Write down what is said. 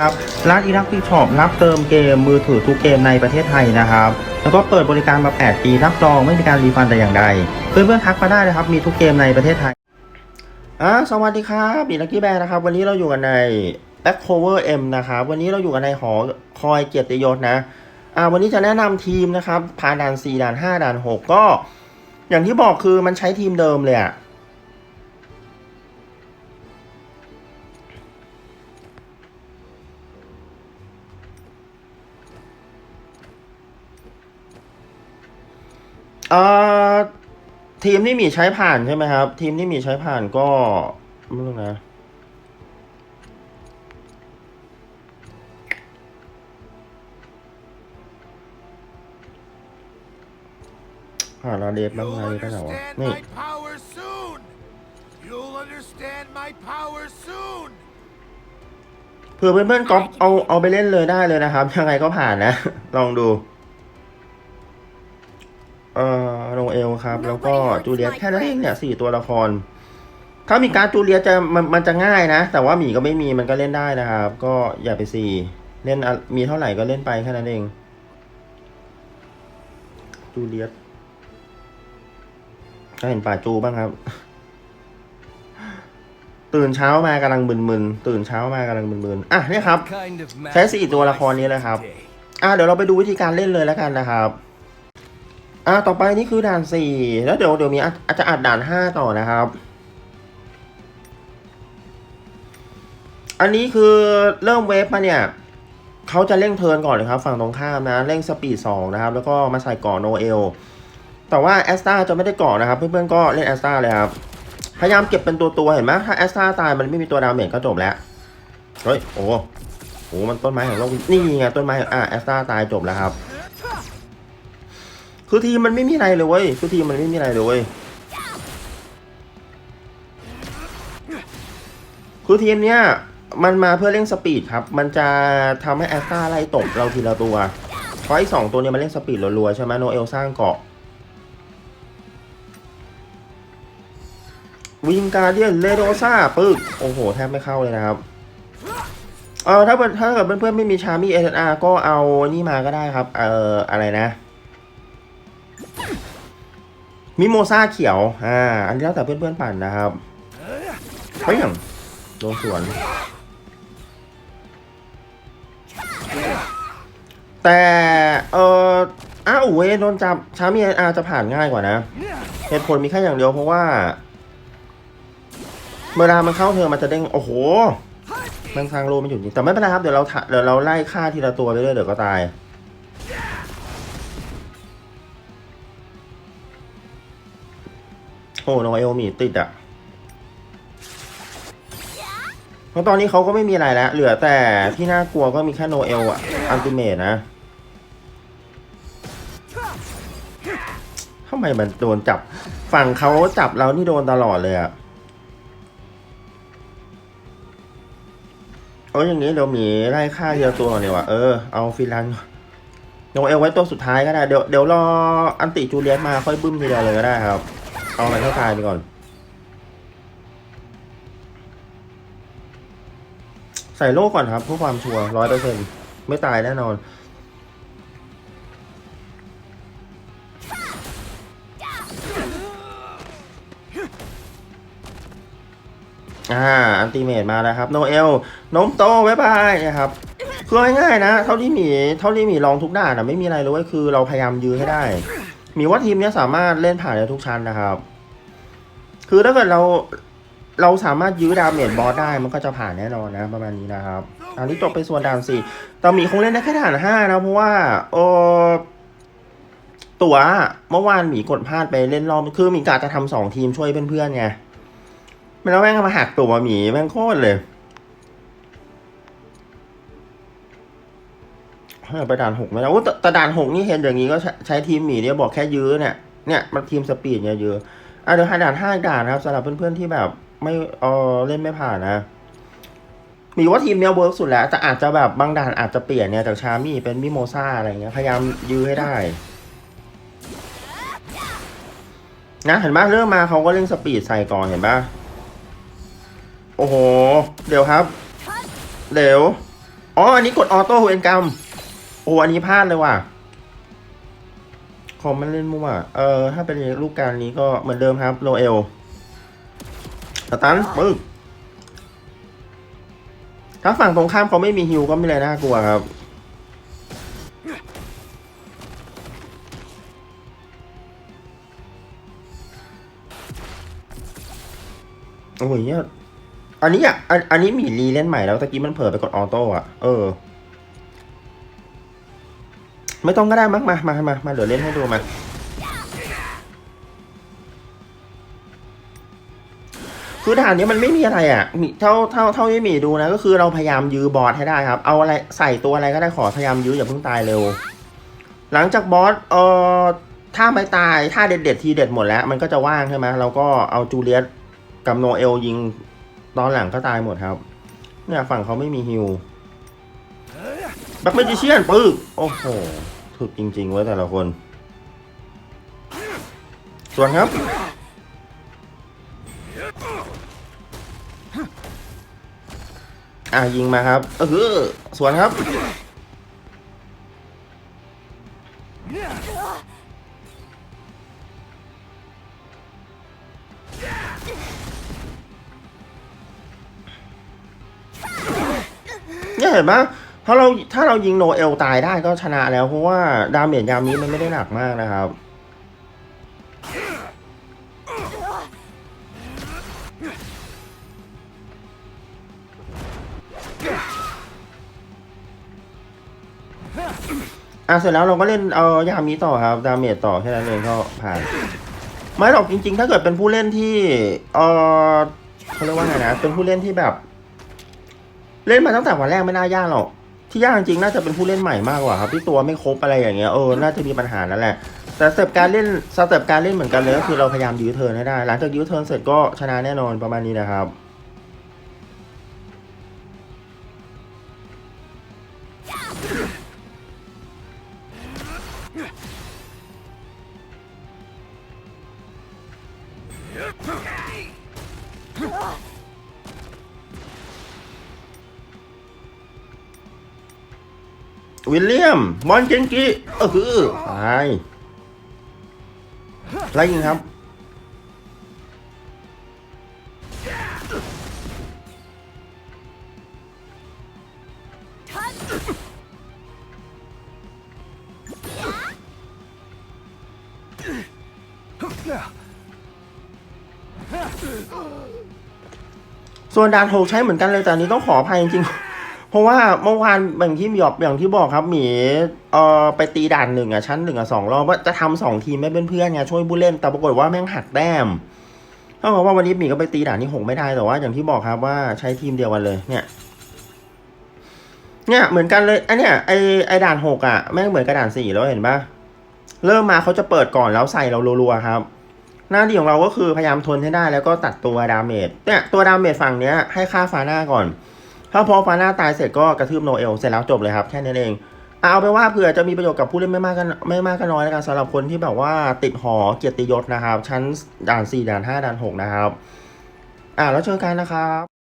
ครับร้านอีรักที่ช็อปรับเติมเกมมือถือทุกเกมในประเทศไทยนะครับ แล้วก็เปิดบริการมา 8 ปีรับรองไม่มีการรีฟันแต่อย่างใด เพื่อนๆทักมาได้นะครับ มีทุกเกมในประเทศไทยอ่าสวัสดีครับอีลักกี้แบร์นะครับ วันนี้เราอยู่กันใน Back Cover M นะครับวันนี้เราอยู่กันในหอคอยเกียรติยศนะอ่าวันนี้จะแนะนำทีมนะครับผ่านด่าน 4 ด่าน 5 ด่าน 6 ก็ อย่างที่บอกคือมันใช้ทีมเดิมเลยอะ เอ่อทีมที่มีใช้ผ่านใช่ไหมครับ ทีมที่มีใช้ผ่านก็ไม่รู้นะหาลาเดฟบ้างไงได้เหรอวะนี่ You'll understand my power soon. เผื่อเพื่อนๆก๊อปเอาเอาไปเล่นเลยได้เลยนะครับ ยังไงก็ผ่านนะ ลองดู เอ่อโรเอลครับ แล้วก็จูเลียตแค่นั้นเองเนี่ยสี่ตัวละคร ถ้ามีการดจูเลียตจะมันมันจะง่ายนะ แต่ว่าหมีก็ไม่มีมันก็เล่นได้นะครับ ก็อย่าไปสี่เล่นอะมีเท่าไหร่ก็เล่นไปแค่นั้นเอง จูเลียตก็เห็นป่าจูบ้างครับ ตื่นเช้ามากำลังมึนๆตื่นเช้ามากำลังมึนๆอะเนี่ยครับ ใช้สี่ตัวละครนี้เลยครับ อะเดี๋ยวเราไปดูวิธีการเล่นเลยแล้วกันนะครับ อะต่อไปนี่คือด่านสี่แล้วเดี๋ยวเดี๋ยวมีอาจจะอัดด่านห้าต่อนะครับ อันนี้คือเริ่มเวฟมาเนี่ยเขาจะเร่งเทิร์นก่อนเลยครับ ฝั่งตรงข้ามนะเร่งสปีดสองนะครับ แล้วก็มาใส่ก่อโนเอลแต่ว่าแอสตาจะไม่ได้ก่อนะครับ เพื่อนๆก็เล่นแอสตาเลยครับพยายามเก็บเป็นตัวตัวๆเห็นไหมถ้าแอสตาตายมันไม่มีตัวดาวเมจก็จบแล้วเฮ้ยโอ้โหมันต้นไม้ของโลกนี่ไงต้นไม้อะแอสตาตายจบแล้วครับ คือทีมมันไม่มีอะไรเลยเว้ยคือทีมมันไม่มีอะไรเลยเว้ยคือทีมเนี้ยมันมาเพื่อเร่งสปีดครับ มันจะทำให้แอสตาไล่ตบเราทีละตัวเพราะไอ้สองตัวเนี้ยมันเร่งสปีดรัวๆใช่ไหมโนเอลสร้างเกาะวิงการเดียนเลโดซ่าปึ๊กโอ้โห แทบไม่เข้าเลยนะครับ เออถ้าเพื่อนถ้าเกิดเพื่อนๆไม่มีชามี่เออาร์ก็เอานี่มาก็ได้ครับ เอ่ออะไรนะ มิโมซาเขียว อ่า อันนี้แล้วแต่เพื่อนๆปั่นนะครับเฮ้ยอย่างโดนสวน แต่ เอออ้าวเวโดนจับชามีอาจะผ่านง่ายกว่านะ เหตุผลมีแค่อย่างเดียวเพราะว่า เวลามันเข้าเธอมันจะเด้ง โอ้โห มันทางโลมันอยู่นี่แต่ไม่เป็นไรครับ เดี๋ยวเราเดี๋ยวเราไล่ฆ่าทีละตัวไปเรื่อยเดี๋ยวก็ตาย โอ้โนเอลมีติดอะเพราะตอนนี้เขาก็ไม่มีอะไรแล้ว เหลือแต่ที่น่ากลัวก็มีแค่โนเอลอะอัลติเมทนะทำไมมันโดนจับ ฝั่งเขาจับเรานี่โดนตลอดเลยอะเอออย่างนี้เดี๋ยวหมีไล่ฆ่าทีละตัวก่อนดีกว่าเออเอาฟิลันโนเอลไว้ตัวสุดท้ายก็ได้ เดี๋ยวเดี๋ยวรออันติจูเลียสมาค่อยบึ้มทีเดียวเลยก็ได้ครับ เอามันให้ตายไปก่อน ใส่โล่ก่อนครับเพื่อความชัวร์ร้อยเปอร์เซ็นไม่ตายแน่นอน อ่า อันติเมตมาแล้วครับ โนเอลโนมโตบ๊ายบายนะครับคือเอง่ายๆนะ เท่าที่มีเท่าที่มีลองทุกด่านอะไม่มีอะไรเลยคือเราพยายามยื้อให้ได้ มีว่าทีมเนี้ยสามารถเล่นผ่านได้ทุกชั้นนะครับ คือถ้าเกิดเราเราสามารถยื้อดาเมจบอสได้มันก็จะผ่านแน่นอนนะประมาณนี้นะครับอันนี้จบไปส่วนด่านสี่แต่หมีคงเล่นได้แค่ด่านห้านะเพราะว่าเออตัวเมื่อวานหมีกดพลาดไปเล่นรอบคือหมีกะจะทำสองทีมช่วยเพื่อนๆไงไม่แล้วแม่งมาหักตัวหมีแม่งโคตรเลยไปด่านหกไหมนะโอ้แต่ด่านหกนี่เห็นอย่างนี้ก็ใช้ใช้ทีมหมีเนี่ยบอกแค่ยื้อเนี่ยเนี่ยมันทีมสปีดเนี่ยยื้อ อะเดี๋ยวห้ด่านห้าด่านนะครับสำหรับเพื่อนๆที่แบบไม่เออเล่นไม่ผ่านนะ มีว่าทีมเนี้ยเวิร์กสุดแล้ว แต่อาจจะแบบบางด่านอาจจะเปลี่ยนเนี่ยจากชามี่เป็นมิโมซ่าอะไรเงี้ยพยายามยื้อให้ได้ นะเห็นปะเริ่มมาเขาก็เร่งสปีดใส่ก่อนเห็นปะโอ้โห เดี๋ยวครับเดี๋ยวอ๋ออันนี้กดออโต้เวนกรรมโอ้อันนี้พลาดเลยว่ะ คอมมันเล่นมั่วเออถ้าเป็นลูกการนี้ก็เหมือนเดิมครับโนเอลสตันปึ๊กถ้าฝั่งตรงข้ามเขาไม่มีฮิวก็ไม่เลยน่ากลัวครับโอ้ยเนี่ยอันนี้อะอันอันนี้มีรีเล่นใหม่แล้วตะกี้มันเผลอไปกดออโต้อะ เออ ไม่ต้องก็ได้มั้งมามามามาเดี๋ยวเล่นให้ดูมาคือด่านนี้มันไม่มีอะไรอะ มีเท่าเท่าเท่าที่หมีดูนะ ก็คือเราพยายามยื้อบอสให้ได้ครับ เอาอะไรใส่ตัวอะไรก็ได้ขอพยายามยื้ออย่าเพิ่งตายเร็ว หลังจากบอสเอ่อถ้าไม่ตายถ้าเด็ดเด็ดทีเด็ดหมดแล้ว มันก็จะว่างใช่ไหมเราก็เอาจูเลียสกับโนเอลยิง ตอนหลังก็ตายหมดครับ เนี่ยฝั่งเขาไม่มีฮิว แบ็คเมจิเชียนปึ๊กโอ้โหถึกจริงๆเว้ยแต่ละคน ส่วนครับ อะยิงมาครับเออสวนครับเนี่ยเห็นปะ ถ้าเราถ้าเรายิงโนเอลตายได้ก็ชนะแล้วเพราะว่าดาเมจยามนี้มันไม่ได้หนักมากนะครับ อะเสร็จแล้วเราก็เล่นเอายามนี้ต่อครับ ดาเมจต่อแค่นั้นเองก็ผ่าน ไม่หรอกจริง ๆ ถ้าเกิดเป็นผู้เล่นที่เออเขาเรียกว่าไงนะ เป็นผู้เล่นที่แบบ เล่นมาตั้งแต่วันแรกไม่น่ายากหรอก ที่ยากจริงๆน่าจะเป็นผู้เล่นใหม่มากกว่าครับที่ตัวไม่ครบอะไรอย่างเงี้ยเออน่าจะมีปัญหานั่นแหละแต่สเต็ปการเล่นสเต็ปการเล่นเหมือนกันเลยก็คือเราพยายามยื้อเทิร์นให้ได้ หลังจากยื้อเทิร์นเสร็จก็ชนะแน่นอนประมาณนี้นะครับ วิลเลียมมอนเจนกิเออคือตายไล่ยิงครับ ส่วนดานโฮใช้เหมือนกันเลยแต่นนี้ต้องขออภัยจริงๆ เพราะว่าเมื่อวานอย่างที่หมีบอกอย่างที่บอกครับหมีเอ่อไปตีด่านหนึ่งอะชั้นหนึ่งอะสองรอบว่าจะทำสองทีมไม่เป็นเพื่อนไงช่วยผู้เล่นแต่ปรากฏว่าแม่งหักแต้มเท่ากับว่าวันนี้หมีก็ไปตีด่านที่หกไม่ได้แต่ว่า อย่างที่บอกครับว่าใช้ทีมเดียวกันเลยเนี่ย เนี่ยเหมือนกันเลยอันเนี้ยไอไอด่านหกอะแม่งเหมือนกับด่านสี่แล้วเห็นปะเริ่มมาเขาจะเปิดก่อนแล้วใส่เรารัวๆครับ หน้าที่ของเราก็คือพยายามทนให้ได้แล้วก็ตัดตัวดาเมจเนี่ยตัวดาเมจฝั่งเนี้ยให้ค่าฟาน่าก่อน ถ้าพอฟาน่าตายเสร็จก็กระทืบโนเอลเสร็จแล้วจบเลยครับแค่นั้นเองเอาไปว่าเผื่อจะมีประโยชน์กับผู้เล่นไม่มากกันไม่มากก็น้อยแล้วกันสำหรับคนที่แบบว่าติดหอเกียรติยศนะครับ ชั้นด่าน 4 ด่าน 5 ด่าน 6 นะครับ อ่าแล้วเจอกันนะครับ